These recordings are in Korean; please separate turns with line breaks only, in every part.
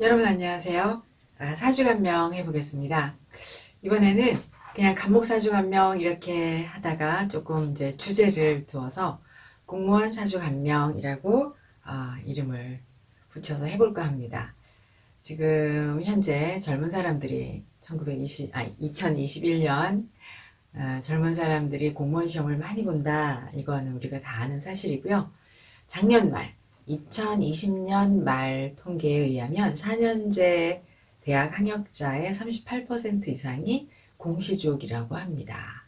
여러분 안녕하세요. 아, 사주간명 해보겠습니다. 이번에는 그냥 간목 사주간명 이렇게 하다가 조금 이제 주제를 두어서 공무원 사주간명이라고 아, 이름을 붙여서 해볼까 합니다. 지금 현재 젊은 사람들이 1920, 아, 2021년 아, 젊은 사람들이 공무원 시험을 많이 본다. 이거는 우리가 다 아는 사실이고요. 작년 말 2020년 말 통계에 의하면 4년제 대학 학력자의 38% 이상이 공시족이라고 합니다.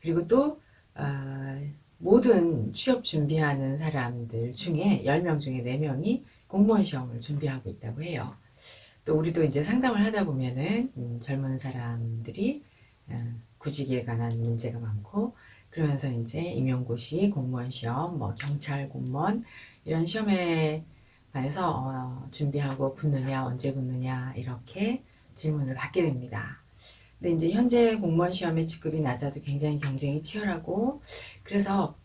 그리고 또 어, 모든 취업 준비하는 사람들 중에 10명 중에 4명이 공무원 시험을 준비하고 있다고 해요. 또 우리도 이제 상담을 하다 보면은 음, 젊은 사람들이 어, 구직에 관한 문제가 많고 그러면서 이제 임용고시, 공무원 시험, 뭐 경찰 공무원 이런 시험에 관해서 어, 준비하고 붙느냐, 언제 붙느냐 이렇게 질문을 받게 됩니다. 근데 이제 현재 공무원 시험의 직급이 낮아도 굉장히 경쟁이 치열하고 그래서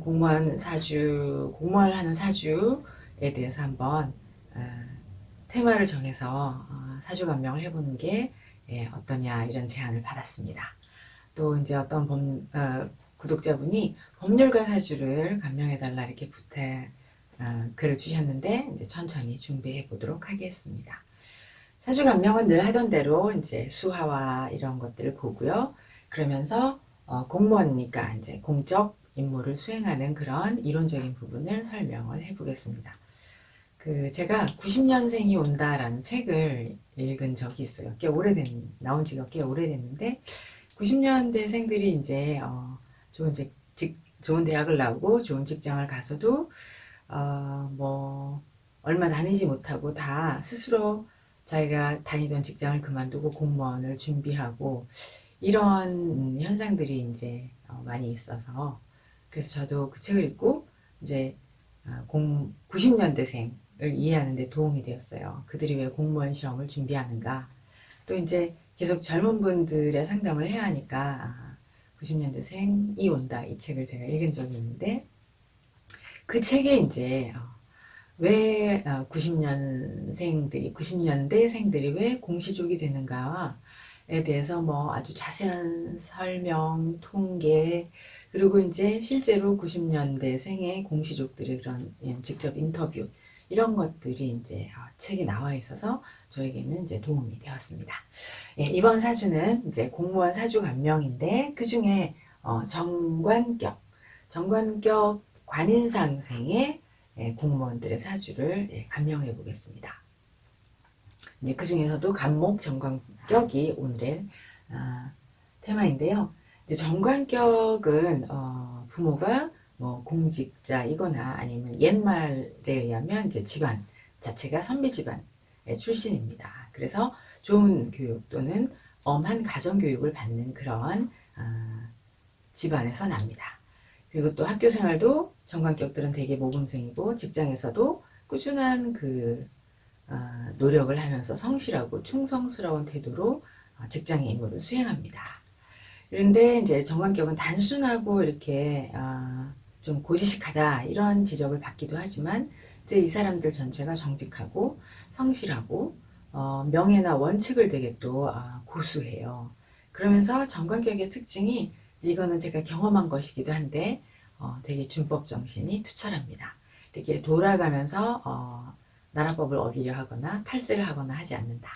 공무원 사주, 공무원을 하는 사주에 대해서 한번 어, 테마를 정해서 어, 사주 감명을 해보는 게 예, 어떠냐 이런 제안을 받았습니다. 또 이제 어떤 법, 어, 구독자분이 법률가 사주를 감명해달라 이렇게 부탁 어, 글을 주셨는데 이제 천천히 준비해 보도록 하겠습니다. 사주 감명은 늘 하던 대로 이제 수화와 이런 것들을 보고요. 그러면서 어, 공무원이니까 이제 공적 임무를 수행하는 그런 이론적인 부분을 설명을 해보겠습니다. 그 제가 90년생이 온다라는 책을 읽은 적이 있어요. 꽤 오래된 나온 지가 꽤 오래됐는데 90년대생들이 이제 어, 좋은 직, 직, 좋은 대학을 나오고 좋은 직장을 가서도 어, 뭐 얼마 다니지 못하고 다 스스로 자기가 다니던 직장을 그만두고 공무원을 준비하고 이런 현상들이 이제 어, 많이 있어서 그래서 저도 그 책을 읽고 이제 아, 공 90년대생을 이해하는 데 도움이 되었어요. 그들이 왜 공무원 시험을 준비하는가? 또 이제 계속 젊은 분들의 상담을 해야 하니까 아, 90년대생이 온다. 이 책을 제가 읽은 적이 있는데 그 책에 이제 어, 왜 90년생들이 90년대생들이 왜 공시족이 되는가에 대해서 뭐 아주 자세한 설명, 통계 그리고 이제 실제로 90년대생의 공시족들의 그런 예, 직접 인터뷰 이런 것들이 이제 어, 책에 나와 있어서 저에게는 이제 도움이 되었습니다. 예, 이번 사주는 이제 공무원 사주 감명인데 그 중에 어, 정관격, 정관격 관인상생의 예, 공무원들의 사주를 예, 감명해 보겠습니다. 이제 그 중에서도 간목 정관격이 오늘의 아, 테마인데요. 이제 정관격은 어, 부모가 뭐 공직자이거나 아니면 옛말에 의하면 이제 집안 자체가 선비 집안의 출신입니다. 그래서 좋은 교육 또는 엄한 가정 교육을 받는 그런 아, 집안에서 납니다. 그리고 또 학교 생활도 정관격들은 되게 모범생이고 직장에서도 꾸준한 그 아, 노력을 하면서 성실하고 충성스러운 태도로 어, 직장의 임무를 수행합니다. 그런데 이제 정관격은 단순하고 이렇게 아, 좀 고지식하다 이런 지적을 받기도 하지만 이제 이 사람들 전체가 정직하고 성실하고 어, 명예나 원칙을 되게 또 아, 고수해요. 그러면서 정관격의 특징이 이거는 제가 경험한 것이기도 한데 어, 되게 준법 정신이 투철합니다. 이렇게 돌아가면서 어, 나라법을 어기려 하거나 탈세를 하거나 하지 않는다.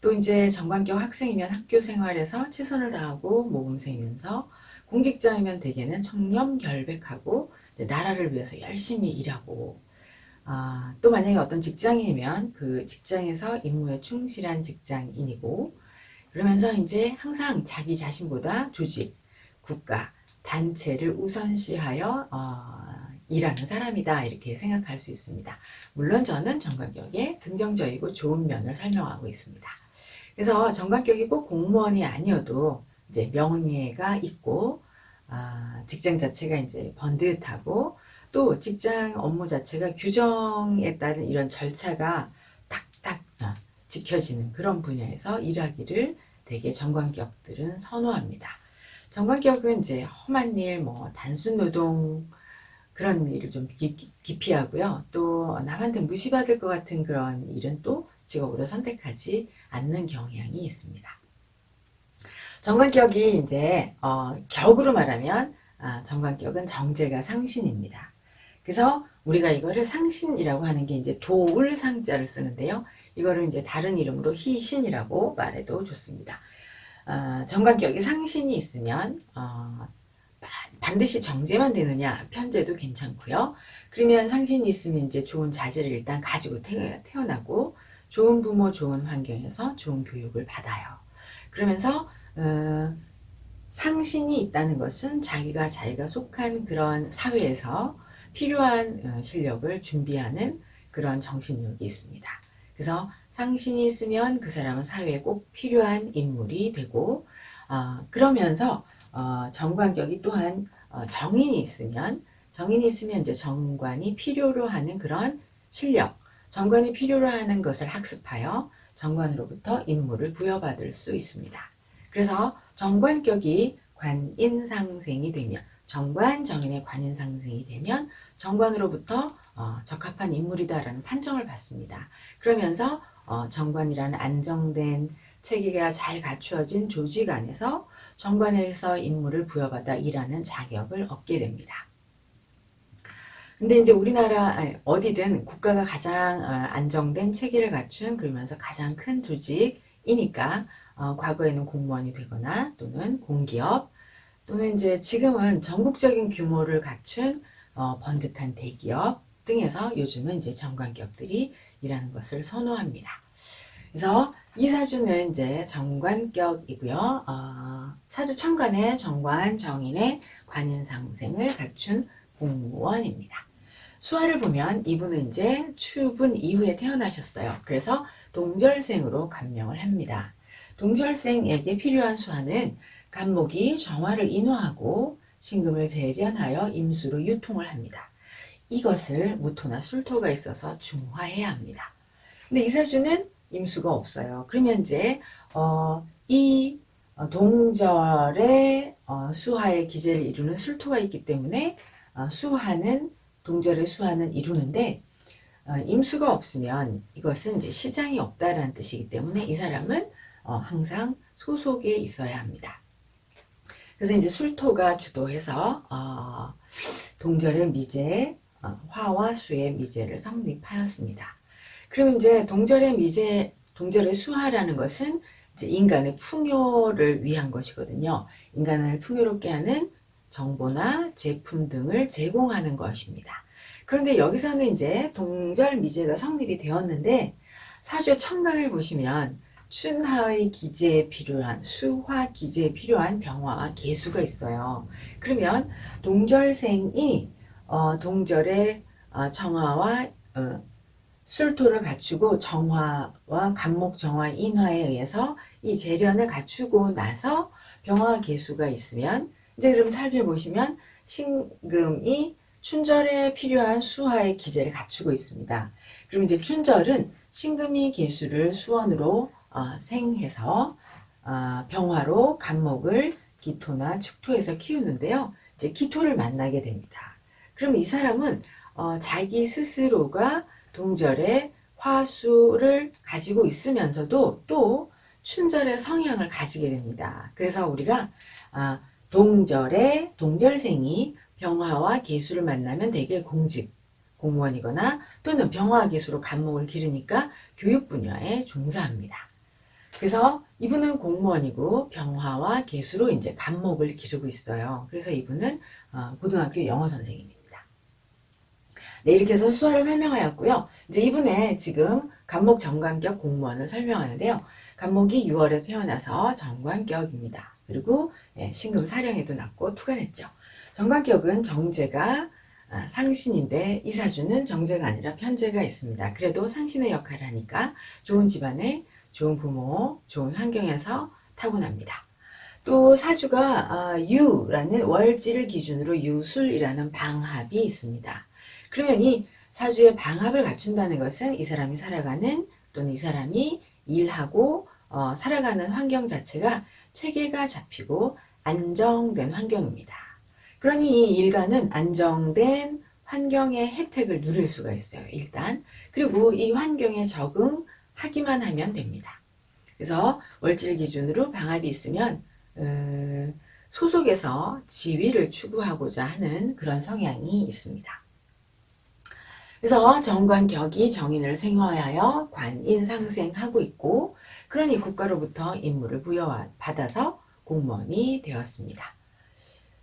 또 이제 정관격 학생이면 학교 생활에서 최선을 다하고 모범생이면서 공직자이면 대개는 청렴 결백하고 나라를 위해서 열심히 일하고 아, 또 만약에 어떤 직장인이면 그 직장에서 임무에 충실한 직장인이고 그러면서 이제 항상 자기 자신보다 조직, 국가, 단체를 우선시하여 어, 일하는 사람이다 이렇게 생각할 수 있습니다. 물론 저는 정관격의 긍정적이고 좋은 면을 설명하고 있습니다. 그래서 정관격이 꼭 공무원이 아니어도 이제 명예가 있고 아, 직장 자체가 이제 번듯하고 또 직장 업무 자체가 규정에 따른 이런 절차가 탁탁 아, 지켜지는 그런 분야에서 일하기를 되게 정관격들은 선호합니다. 정관격은 이제 험한 일, 뭐 단순 노동 그런 일을 좀 기, 기피하고요. 또 남한테 무시받을 것 같은 그런 일은 또 직업으로 선택하지 않는 경향이 있습니다. 정관격이 이제 어, 격으로 말하면 아, 정관격은 정제가 상신입니다. 그래서 우리가 이거를 상신이라고 하는 게 이제 도울 상자를 쓰는데요. 이거를 이제 다른 이름으로 희신이라고 말해도 좋습니다. 어, 정관격이 상신이 있으면 어, 반드시 정제만 되느냐 편제도 괜찮고요. 그러면 상신이 있으면 이제 좋은 자질을 일단 가지고 태, 태어나고 좋은 부모, 좋은 환경에서 좋은 교육을 받아요. 그러면서 어, 상신이 있다는 것은 자기가 자기가 속한 그런 사회에서 필요한 어, 실력을 준비하는 그런 정신력이 있습니다. 그래서 상신이 있으면 그 사람은 사회에 꼭 필요한 인물이 되고 어, 그러면서 어, 정관격이 또한 어, 정인이 있으면 정인이 있으면 이제 정관이 필요로 하는 그런 실력, 정관이 필요로 하는 것을 학습하여 정관으로부터 임무를 부여받을 수 있습니다. 그래서 정관격이 관인상생이 되면 정관 정인의 관인상생이 되면 정관으로부터 어, 적합한 인물이다라는 판정을 받습니다. 그러면서 어, 정관이라는 안정된 체계가 잘 갖추어진 조직 안에서 정관에서 임무를 부여받아 일하는 자격을 얻게 됩니다. 근데 이제 우리나라 아니, 어디든 국가가 가장 어, 안정된 체계를 갖춘 그러면서 가장 큰 조직이니까 어, 과거에는 공무원이 되거나 또는 공기업 또는 이제 지금은 전국적인 규모를 갖춘 어, 번듯한 대기업 등에서 요즘은 이제 정관기업들이 일하는 것을 선호합니다. 그래서 이 사주는 이제 정관격이고요. 어, 사주 천간의 정관 정인의 관인상생을 갖춘 공무원입니다. 수화를 보면 이분은 이제 추분 이후에 태어나셨어요. 그래서 동절생으로 감명을 합니다. 동절생에게 필요한 수화는 간목이 정화를 인화하고 신금을 재련하여 임수로 유통을 합니다. 이것을 무토나 술토가 있어서 중화해야 합니다. 근데 이 사주는 임수가 없어요. 그러면 이제 어, 이 동절의 어, 수화의 기제를 이루는 술토가 있기 때문에 어, 수화는 동절의 수화는 이루는데 어, 임수가 없으면 이것은 이제 시장이 없다라는 뜻이기 때문에 이 사람은 어, 항상 소속에 있어야 합니다. 그래서 이제 술토가 주도해서 어, 동절의 미제, 어, 화와 수의 미제를 성립하였습니다. 그러면 이제 동절의 미제, 동절의 수화라는 것은 이제 인간의 풍요를 위한 것이거든요. 인간을 풍요롭게 하는 정보나 제품 등을 제공하는 것입니다. 그런데 여기서는 이제 동절 미제가 성립이 되었는데 사주의 천간을 보시면 춘하의 기제에 필요한 수화 기제에 필요한 병화와 개수가 있어요. 그러면 동절생이 어, 동절의 어, 정화와 어, 술토를 갖추고 정화와 간목 정화 인화에 의해서 이 재련을 갖추고 나서 병화 개수가 있으면 이제 그럼 살펴보시면 신금이 춘절에 필요한 수화의 기제를 갖추고 있습니다. 그럼 이제 춘절은 신금이 개수를 수원으로 어, 생해서 어, 병화로 간목을 기토나 축토에서 키우는데요. 이제 기토를 만나게 됩니다. 그럼 이 사람은 어, 자기 스스로가 동절에 화수를 가지고 있으면서도 또 춘절의 성향을 가지게 됩니다. 그래서 우리가 아, 동절에 동절생이 병화와 개수를 만나면 대개 공직 공무원이거나 또는 병화와 개수로 간목을 기르니까 교육 분야에 종사합니다. 그래서 이분은 공무원이고 병화와 개수로 이제 간목을 기르고 있어요. 그래서 이분은 어, 고등학교 영어 선생님입니다. 네, 이렇게 해서 수화를 설명하였고요. 이제 이분의 지금 간목 정관격 공무원을 설명하는데요. 간목이 6월에 태어나서 정관격입니다. 그리고 예, 신금 사령에도 났고 투간했죠. 정관격은 정제가 아, 상신인데 이 사주는 정제가 아니라 편제가 있습니다. 그래도 상신의 역할을 하니까 좋은 집안에 좋은 부모, 좋은 환경에서 타고납니다. 또 사주가 아, 유라는 월지를 기준으로 유술이라는 방합이 있습니다. 그러면 이 사주의 방합을 갖춘다는 것은 이 사람이 살아가는 또는 이 사람이 일하고 어, 살아가는 환경 자체가 체계가 잡히고 안정된 환경입니다. 그러니 이 일가는 안정된 환경의 혜택을 누릴 수가 있어요. 일단. 그리고 이 환경에 적응 하기만 하면 됩니다. 그래서 월질 기준으로 방합이 있으면 어, 소속에서 지위를 추구하고자 하는 그런 성향이 있습니다. 그래서 정관격이 정인을 생화하여 관인상생하고 있고 그러니 국가로부터 임무를 부여받아서 공무원이 되었습니다.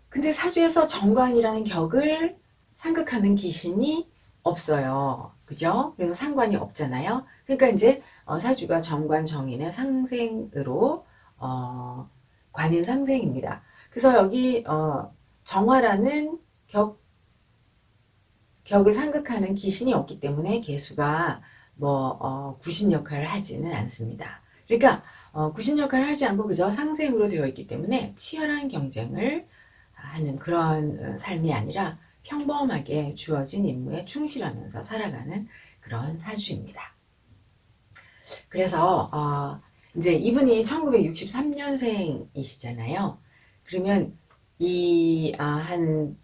근데 사주에서 정관이라는 격을 상극하는 기신이 없어요. 그죠? 그래서 상관이 없잖아요. 그러니까 이제 어, 사주가 정관 정인의 상생으로 어, 관인 상생입니다. 그래서 여기 어, 정화라는 격 격을 상극하는 기신이 없기 때문에 개수가 뭐 어, 구신 역할을 하지는 않습니다. 그러니까 어, 구신 역할을 하지 않고 그저 상생으로 되어 있기 때문에 치열한 경쟁을 하는 그런 어, 삶이 아니라 평범하게 주어진 임무에 충실하면서 살아가는 그런 사주입니다. 그래서 어, 이제 이분이 1963년생이시잖아요. 그러면 이한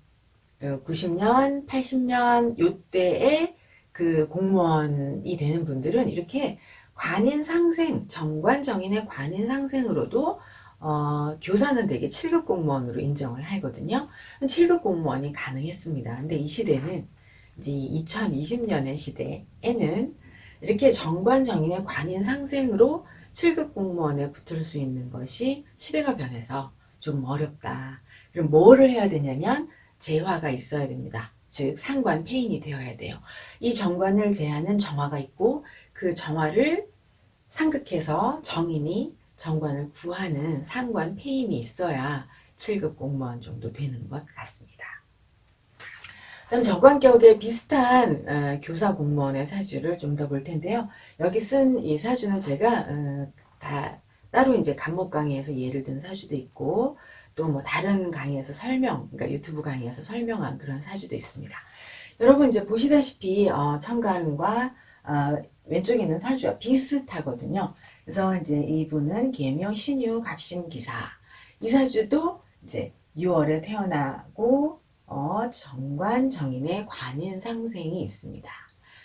90년, 80년 요때에 그 공무원이 되는 분들은 이렇게 관인 상생, 정관 정인의 관인 상생으로도 어, 교사는 되게 7급 공무원으로 인정을 하거든요. 7급 공무원이 가능했습니다. 근데 이 시대는 이제 2020년의 시대에는 이렇게 정관 정인의 관인 상생으로 7급 공무원에 붙을 수 있는 것이 시대가 변해서 조금 어렵다. 그럼 뭐를 해야 되냐면 재화가 있어야 됩니다. 즉 상관 폐인이 되어야 돼요. 이 정관을 제하는 정화가 있고 그 정화를 상극해서 정인이 정관을 구하는 상관 폐인이 있어야 7급 공무원 정도 되는 것 같습니다. 다음 정관격에 비슷한 어, 교사 공무원의 사주를 좀 더 볼 텐데요. 여기 쓴 이 사주는 제가 어, 다 따로 이제 간목 강의에서 예를 든 사주도 있고 또 뭐 다른 강의에서 설명, 그러니까 유튜브 강의에서 설명한 그런 사주도 있습니다. 여러분 이제 보시다시피 어, 천간과 어, 왼쪽에 있는 사주와 비슷하거든요. 그래서 이제 이분은 계묘, 신유, 갑신, 기사. 이 사주도 이제 6월에 태어나고 어, 정관, 정인의 관인 상생이 있습니다.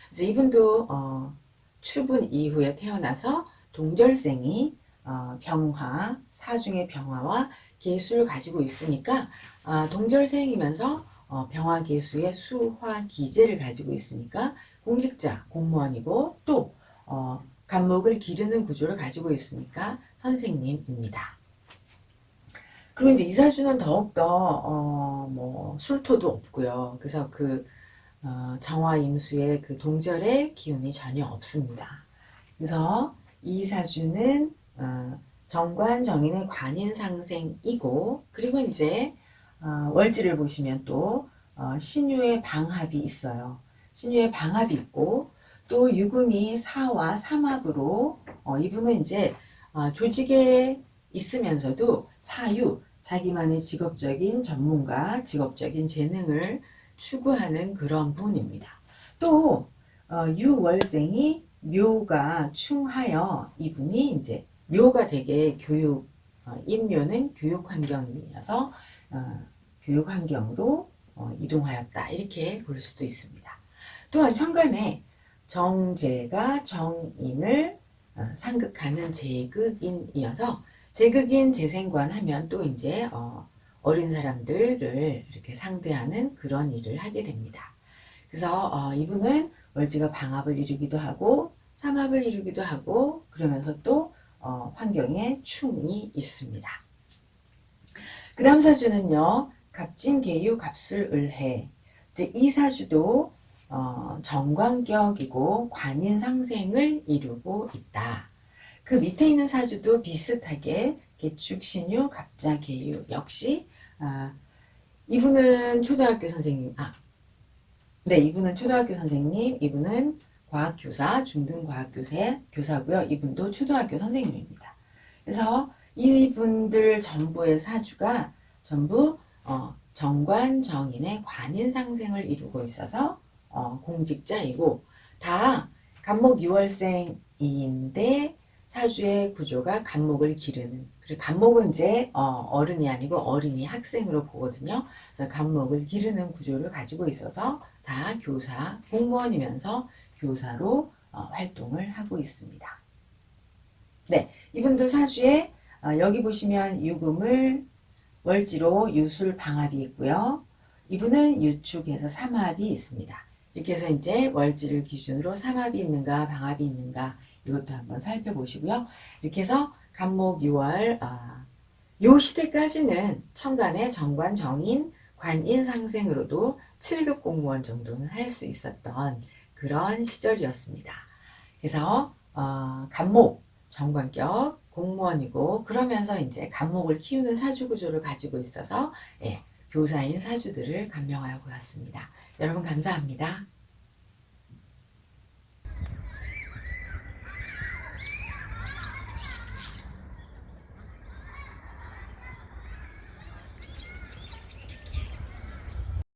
그래서 이분도 어, 추분 이후에 태어나서 동절생이 어, 병화, 사중의 병화와 개수를 가지고 있으니까 어, 동절생이면서 어, 병화 개수의 수화 기제를 가지고 있으니까 공직자, 공무원이고 또 어, 간목을 기르는 구조를 가지고 있으니까 선생님입니다. 그리고 이제 이사주는 더욱더 어, 뭐 술토도 없고요. 그래서 그 어, 정화 임수의 그 동절의 기운이 전혀 없습니다. 그래서 이사주는 어, 정관 정인의 관인 상생이고 그리고 이제 어, 월지를 보시면 또 어, 신유의 방합이 있어요. 신유의 방합이 있고 또 유금이 사와 삼합으로 어, 이분은 이제 어, 조직에 있으면서도 사유 자기만의 직업적인 전문가, 직업적인 재능을 추구하는 그런 분입니다. 또 어, 유월생이 묘가 충하여 이분이 이제 묘가 되게 교육 어, 인묘는 교육 환경이어서 어, 교육 환경으로 어, 이동하였다 이렇게 볼 수도 있습니다. 또한 천간에 정제가 정인을 어, 상극하는 제극인이어서 제극인 재생관 하면 또 이제 어, 어린 사람들을 이렇게 상대하는 그런 일을 하게 됩니다. 그래서 어, 이분은 월지가 방합을 이루기도 하고 삼합을 이루기도 하고 그러면서 또 어, 환경에 충이 있습니다. 그 다음 사주는요. 갑진, 계유, 갑술, 을해. 이제 이 사주도 어, 정관격이고 관인 상생을 이루고 있다. 그 밑에 있는 사주도 비슷하게 개축, 신유, 갑자, 계유 역시 아, 이분은 초등학교 선생님, 아, 네, 이분은 초등학교 선생님, 이분은 과학교사, 중등과학교사, 교사고요. 이분도 초등학교 선생님입니다. 그래서 이분들 전부의 사주가 전부 어, 정관, 정인의 관인 상생을 이루고 있어서 어, 공직자이고 다 간목 6월생인데 사주의 구조가 간목을 기르는. 그리고 간목은 이제 어, 어른이 아니고 어린이 학생으로 보거든요. 그래서 간목을 기르는 구조를 가지고 있어서 다 교사, 공무원이면서 교사로 어, 활동을 하고 있습니다. 네, 이분도 사주에 어, 여기 보시면 유금을 월지로 유술 방합이 있고요. 이분은 유축에서 삼합이 있습니다. 이렇게 해서 이제 월지를 기준으로 삼합이 있는가 방합이 있는가 이것도 한번 살펴보시고요. 이렇게 해서 간목 6월 아, 요 시대까지는 천간의 정관 정인 관인 상생으로도 7급 공무원 정도는 할 수 있었던 그런 시절이었습니다. 그래서 어, 간목 정관격 공무원이고 그러면서 이제 간목을 키우는 사주 구조를 가지고 있어서 예, 교사인 사주들을 감명하여 보았습니다. 여러분 감사합니다.